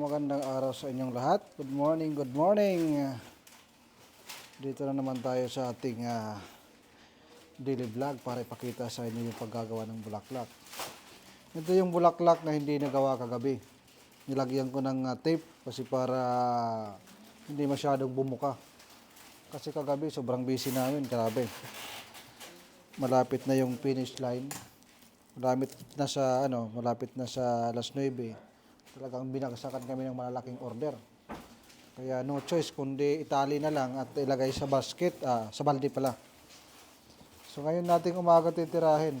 magandang araw sa inyong lahat. Good morning, good morning. Dito na naman tayo sa ating ah, daily vlog para ipakita sa inyo yung paggagawa ng bulaklak. Ito yung bulaklak na hindi nagawa kagabi. Nilagyan ko ng ah, tape kasi para hindi masyadong bumuka. Kasi kagabi sobrang busy namin, grabe. Malapit na yung finish line. Malapit na sa ano, malapit na sa alas 9 talagang binagsakan kami ng malalaking order. Kaya no choice kundi itali na lang at ilagay sa basket, ah, sa balde pala. So ngayon nating umaga titirahin.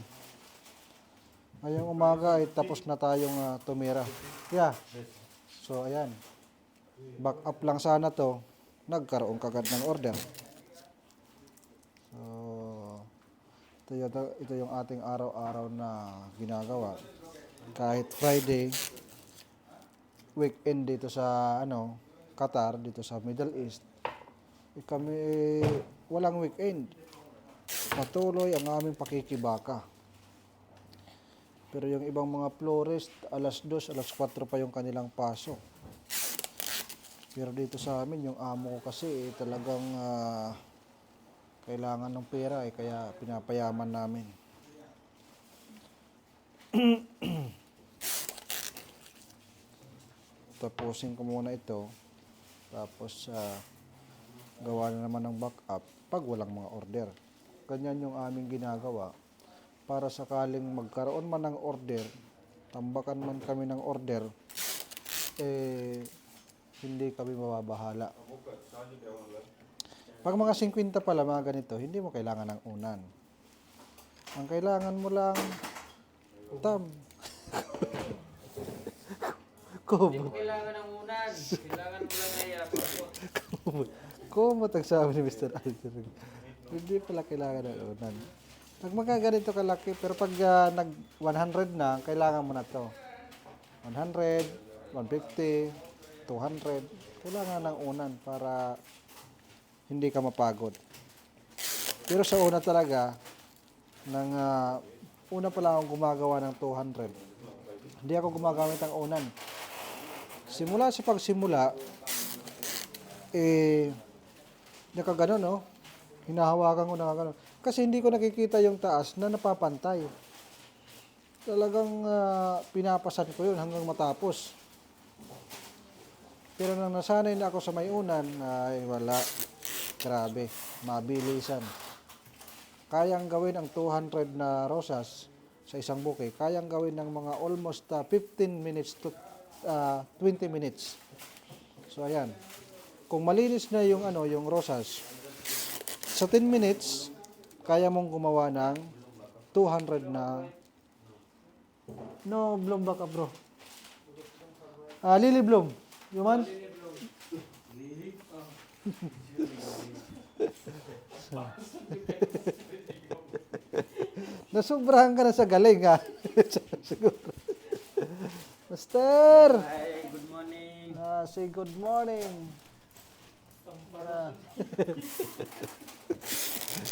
Ngayong umaga ay tapos na tayong ah, tumira. Yeah. So ayan. Back up lang sana to. Nagkaroon kagad ng order. So ito yung, ito yung ating araw-araw na ginagawa. Kahit Friday, weekend dito sa ano Qatar dito sa Middle East eh, kami eh, walang weekend patuloy ang aming pakikibaka. Pero yung ibang mga florist alas 2 alas 4 pa yung kanilang pasok pero dito sa amin yung amo ko kasi eh, talagang ah, kailangan ng pera eh kaya pinapayaman namin tapusin ko muna ito. Tapos ah, gawa na naman ng backup pag walang mga order. Ganyan yung aming ginagawa. Para sakaling magkaroon man ng order tambakan man kami ng order eh hindi kami mababahala. Pag mga 50 pala mga ganito hindi mo kailangan ng unan. Ang kailangan mo lang tam Kumo. Kailangan ng unan. Kailangan mo lang ay uh, Kumot ang sabi ni Mr. Aldrin. Hindi pala kailangan ng unan. Pag magkaganito kalaki, pero pag ah, nag 100 na, kailangan mo na to. 100, 150, 200. Kailangan ng unan para hindi ka mapagod. Pero sa una talaga, nang ah, una pa lang akong gumagawa ng 200. Hindi ako gumagamit ng unan. Simula sa pagsimula, eh, nakagano, no? Hinahawakan ko nakagano. Kasi hindi ko nakikita yung taas na napapantay. Talagang ah, pinapasan ko yun hanggang matapos. Pero nang nasanay na ako sa may unan, ay wala. Grabe, mabilisan. Kayang gawin ang 200 na rosas sa isang bouquet. Kayang gawin ng mga almost ah, 15 minutes to ah, 20 minutes. So ayan. Kung malinis na yung ano, yung rosas, sa 10 minutes, kaya mong gumawa ng 200 na No, bloom baka bro. Ah, lily bloom. You want? Nasubrahan ka na sa galing ha. Siguro. Master! Hi, good morning. Ah, say good morning. Ah.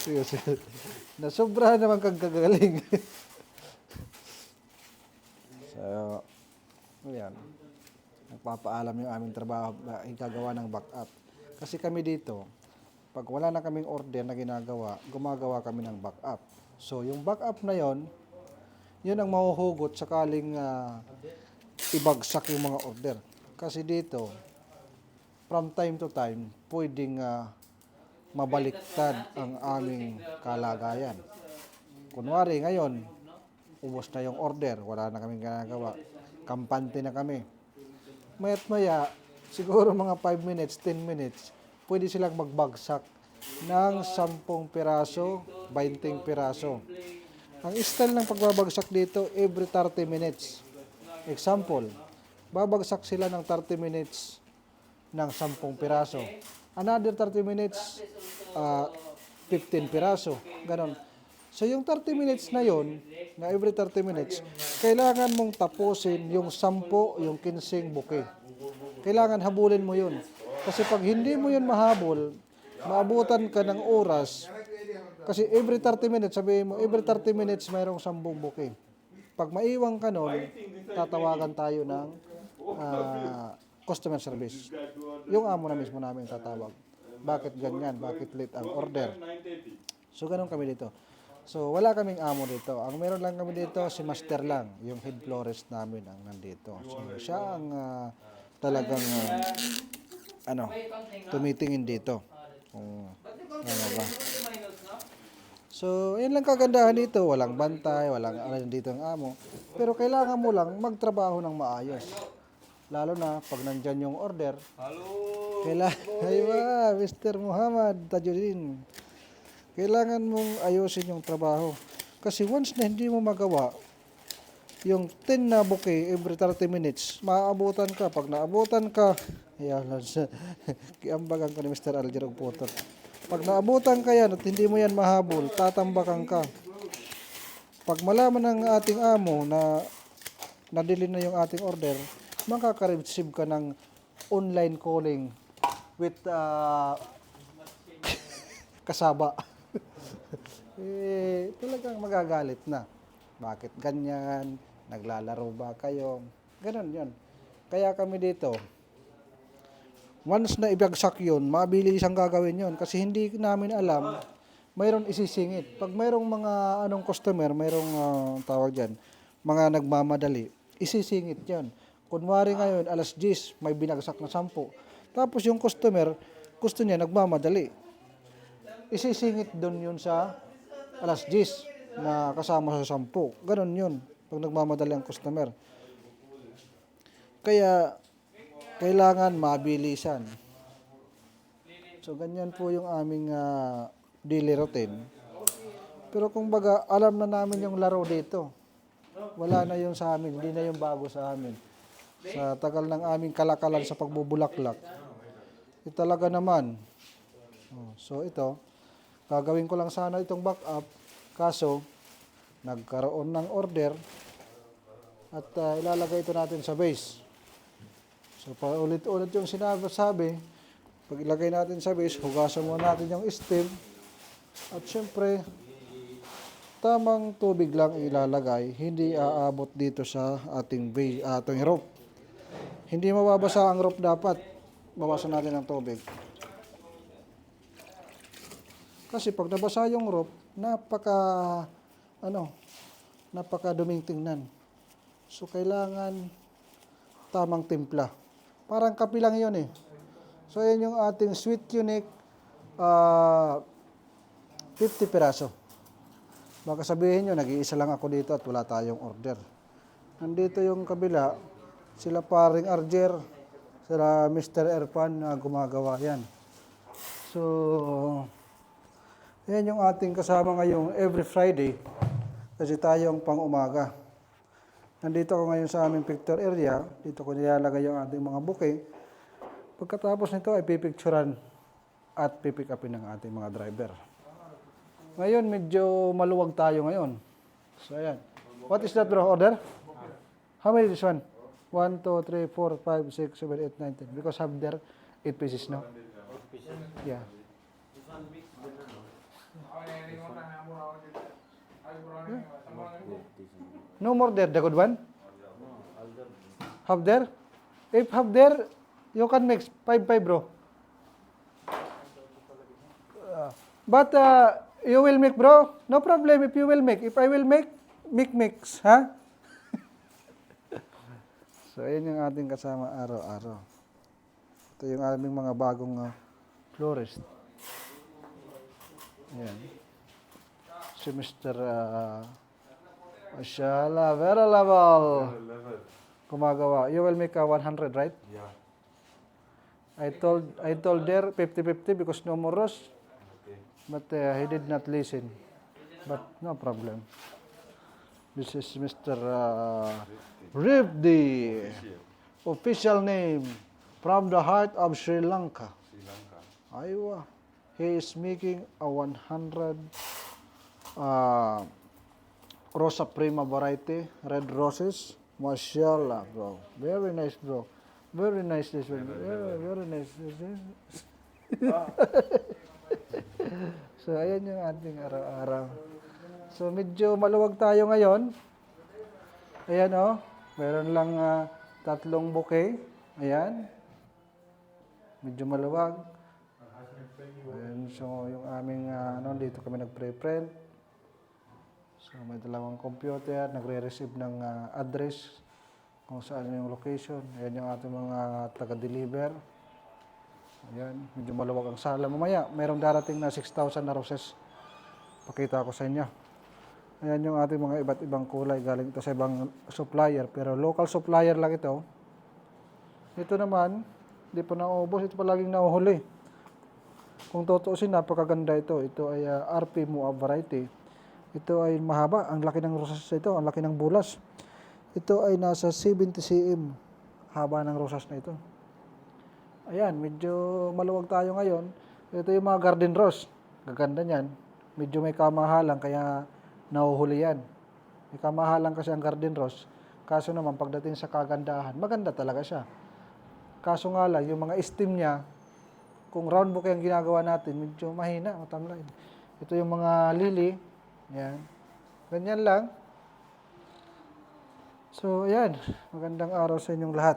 sige, sige. Nasobrahan naman kang kagaling. so, yan. Nagpapaalam yung aming trabaho na igagawa ng backup. Kasi kami dito, pag wala na kaming order na ginagawa, gumagawa kami ng backup. So, yung backup na yon, yun ang mahuhugot sakaling ah, ibagsak yung mga order. Kasi dito, from time to time, pwedeng ah, mabaliktad ang aming kalagayan. Kunwari, ngayon, ubos na yung order, wala na kaming ginagawa, kampante na kami. Mayat maya, siguro mga 5 minutes, 10 minutes, pwede silang magbagsak ng 10 piraso, 20 piraso. Ang style ng pagbabagsak dito, every 30 minutes. Example, babagsak sila ng 30 minutes ng 10 piraso. Another 30 minutes, ah, 15 piraso. Ganon. So yung 30 minutes na yon, na every 30 minutes, kailangan mong tapusin yung 10, yung 15 buke. Kailangan habulin mo yun. Kasi pag hindi mo yun mahabol, maabutan ka ng oras, kasi every 30 minutes, sabihin mo, every 30 minutes mayroong 10 buke. Pag maiwan ka nun, tatawagan tayo ng ah, customer service. Yung amo na mismo namin tatawag. Bakit ganyan? Bakit late ang order? So, ganun kami dito. So, wala kaming amo dito. Ang meron lang kami dito, si Master lang, yung head florist namin ang nandito. So, siya ang ah, talagang, ah, ano, tumitingin dito. Kung ano ba. So, yun lang kagandahan dito. Walang bantay, walang ano dito ang amo. Pero kailangan mo lang magtrabaho ng maayos. Lalo na pag nandyan yung order. Halo. Kailangan, ay ba, Mr. Muhammad Tajuddin. Kailangan mong ayusin yung trabaho. Kasi once na hindi mo magawa, yung 10 na bouquet every 30 minutes, maaabutan ka. Pag naabutan ka, yan, kiambagan ko ni Mr. Alger putot. Pag naabutan ka yan at hindi mo yan mahabol, tatambakan ka. Pag malaman ng ating amo na nadili na yung ating order, makaka-receive ka ng online calling with uh, kasaba. eh, talagang magagalit na. Bakit ganyan? Naglalaro ba kayo? Ganon yun. Kaya kami dito, once na ibagsak yun, mabilis ang gagawin yun. Kasi hindi namin alam, mayroon isisingit. Pag mayroong mga anong customer, mayroong ah, tawag dyan, mga nagmamadali, isisingit yun. Kunwari ngayon, alas 10, may binagsak na 10. Tapos yung customer, gusto niya nagmamadali. Isisingit doon yun sa alas 10 na kasama sa 10. Ganon yun, pag nagmamadali ang customer. Kaya, kailangan mabilisan. So, ganyan po yung aming ah, daily routine. Pero kung baga, alam na namin yung laro dito. Wala na yung sa amin, hindi na yung bago sa amin. Sa tagal ng aming kalakalan sa pagbubulaklak. Ito talaga naman. Oh, so ito, gagawin ko lang sana itong backup. Kaso, nagkaroon ng order at ah, ilalagay ito natin sa base. So, paulit-ulit yung sinabi, sabi, pag ilagay natin sa base, hugasan muna natin yung stem. At syempre, tamang tubig lang ilalagay, hindi aabot dito sa ating base, ating rope. Hindi mababasa ang rope dapat. Bawasan natin ng tubig. Kasi pag nabasa yung rope, napaka, ano, napaka duming tingnan. So, kailangan tamang timpla. Parang kape lang yun eh. So, yan yung ating sweet unique ah 50 piraso. Baka sabihin nyo, nag-iisa lang ako dito at wala tayong order. Nandito yung kabila, sila paring Arger, sila Mr. Erpan na gumagawa yan. So, yan yung ating kasama ngayong every Friday kasi tayong pang umaga. Nandito ako ngayon sa aming picture area. Dito ko nilalagay yung ating mga bouquet. Pagkatapos nito ay pipicturan at pipick upin ng ating mga driver. Ngayon, medyo maluwag tayo ngayon. So, ayan. What is that, bro? Order? How many this one? 1, 2, 3, 4, 5, 6, 7, 8, 9, 10. Because have there 8 pieces now? Yeah. No more there, the good one? Have there? If have there, you can mix 5 5 bro. Uh, but uh, you will make bro, no problem if you will make. If I will make, make mix, ha? so, ayun yung ating kasama araw-araw. Ito yung aming mga bagong uh, florist. Ayan. Si Mr. Uh, Mashallah, very level. Gumagawa. You will make a 100, right? Yeah. I told I told there 50-50 because no more. Okay. But uh, he did not listen. But no problem. This is Mr. Uh, Ripdi, official name from the heart of Sri Lanka. Sri Lanka. Aywa. He is making a 100 uh, Rosa Prima variety, red roses. Mashallah, bro. Very nice, bro. Very nice this one. Very, very nice. so, ayan yung ating araw-araw. So, medyo maluwag tayo ngayon. Ayan, oh. Meron lang ah, tatlong bouquet. Ayan. medyo maluwag. Ayan, so yung aming ah, ano, dito kami nag-pre-print. So may dalawang computer, nagre-receive ng ah, address kung saan yung location. Ayan yung ating mga taga-deliver. Ayan, medyo maluwag ang sala. Mamaya, mayroong darating na 6,000 na roses. Pakita ko sa inyo. Ayan yung ating mga iba't ibang kulay galing ito sa ibang supplier. Pero local supplier lang ito. Ito naman, hindi pa nauubos. Ito pa laging nauhuli. Kung tutuusin, napakaganda ito. Ito ay ah, RP Moab variety. Ito ay mahaba. Ang laki ng rosas ito. Ang laki ng bulas. Ito ay nasa 70 cm. Haba ng rosas na ito. Ayan, medyo maluwag tayo ngayon. Ito yung mga garden rose. Gaganda niyan. Medyo may kamahalan kaya nahuhuli yan. May kamahalan kasi ang garden rose. Kaso naman pagdating sa kagandahan, maganda talaga siya. Kaso nga lang, yung mga stem niya, kung round bouquet ang ginagawa natin, medyo mahina, matamlay. Ito yung mga lily. Yan. Ganyan lang. So, ayan. Magandang araw sa inyong lahat.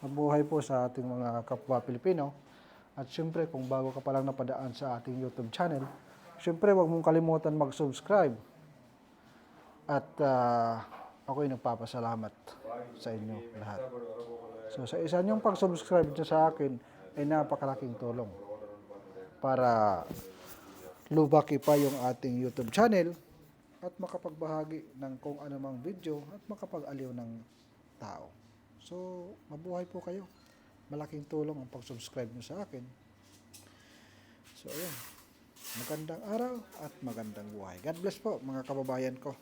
Mabuhay po sa ating mga kapwa Pilipino. At syempre, kung bago ka pa lang napadaan sa ating YouTube channel, syempre, huwag mong kalimutan mag-subscribe. At ah, ako'y nagpapasalamat sa inyo lahat. So, sa isa niyong pag-subscribe sa akin, ay napakalaking tulong para lubaki pa yung ating YouTube channel at makapagbahagi ng kung anumang video at makapag-aliw ng tao. So, mabuhay po kayo. Malaking tulong ang pag-subscribe nyo sa akin. So, ayan. Magandang araw at magandang buhay. God bless po mga kababayan ko.